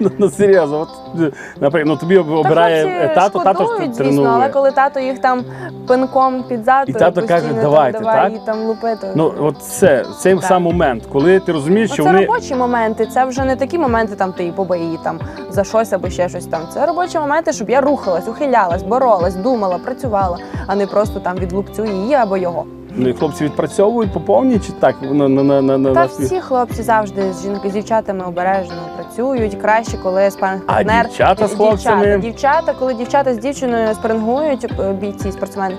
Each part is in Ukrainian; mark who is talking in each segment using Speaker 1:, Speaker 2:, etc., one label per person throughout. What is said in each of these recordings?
Speaker 1: Ну, ну серйозно, от, е, наприклад, ну, тобі обирає
Speaker 2: хлопці
Speaker 1: тато, тато
Speaker 2: шкодують,
Speaker 1: ж
Speaker 2: звісно, але
Speaker 1: тренує.
Speaker 2: коли тато їх там пинком під зад
Speaker 1: І тато
Speaker 2: постійно
Speaker 1: каже,
Speaker 2: там,
Speaker 1: «Давайте»,
Speaker 2: давай
Speaker 1: так?
Speaker 2: і там лупити.
Speaker 1: Ну, от це, цей
Speaker 2: Так.
Speaker 1: сам момент, коли ти розумієш, що
Speaker 2: Оце
Speaker 1: вони.
Speaker 2: робочі моменти, це вже не такі моменти, там ти її побий її там за щось або ще щось там. Це робочі моменти, щоб я рухалась, ухилялась, боролась, думала, працювала, а не просто там відлупцю її або його.
Speaker 1: Ну, і хлопці відпрацьовують по повній чи так? На, на, на, на, на
Speaker 2: Та
Speaker 1: на
Speaker 2: всі хлопці завжди з жінки з дівчатами обережно працюють. Краще, коли спаринг
Speaker 1: А дівчата з хлопцями?
Speaker 2: Дівчата, дівчата, коли дівчата з дівчиною спарингують, е, бійці, спортсмени.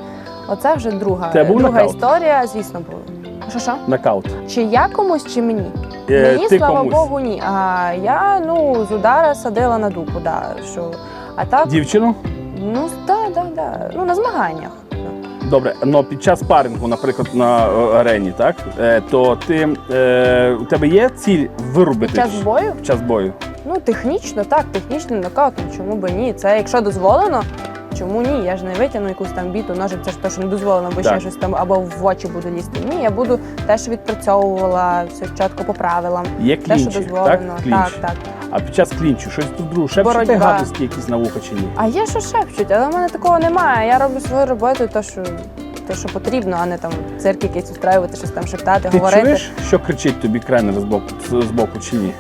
Speaker 2: Оце вже друга,
Speaker 1: Це був
Speaker 2: друга
Speaker 1: нокаут?
Speaker 2: історія, звісно, була. Що що?
Speaker 1: Нокаут.
Speaker 2: Чи я комусь, чи мені?
Speaker 1: Е,
Speaker 2: Мені,
Speaker 1: ти
Speaker 2: слава
Speaker 1: комусь.
Speaker 2: Богу, ні. А я ну з удара садила на дупу, да, що. А так,
Speaker 1: Дівчину?
Speaker 2: ну да, да, да. Ну на змаганнях.
Speaker 1: Добре, але під час парингу, наприклад, на е, арені, так? Е, то ти, е, у тебе є ціль виробити?
Speaker 2: Під час бою?
Speaker 1: під час бою?
Speaker 2: Ну, технічно, так, технічний нокаут, ну чому би ні? Це якщо дозволено, чому ні? Я ж не витягну якусь там біту, ножик, це ж те, що не дозволено, бо ще щось там або в очі буду лізти. Ні, я буду те, що відпрацьовувала, все чітко по правилам.
Speaker 1: Є
Speaker 2: Те, що
Speaker 1: клінчі,
Speaker 2: дозволено.
Speaker 1: так? Клінч.
Speaker 2: Так, так.
Speaker 1: А під час клінчу щось тут друге, шепчете
Speaker 2: Боротьба.
Speaker 1: гадості якісь на вухо чи ні?
Speaker 2: А є що шепчуть, але в мене такого немає. Я роблю свою роботу, то що, то, що потрібно, а не там цирк якийсь устраювати, щось там шептати,
Speaker 1: Ти
Speaker 2: говорити.
Speaker 1: чуєш, що кричить тобі тренер з боку, з боку чи ні?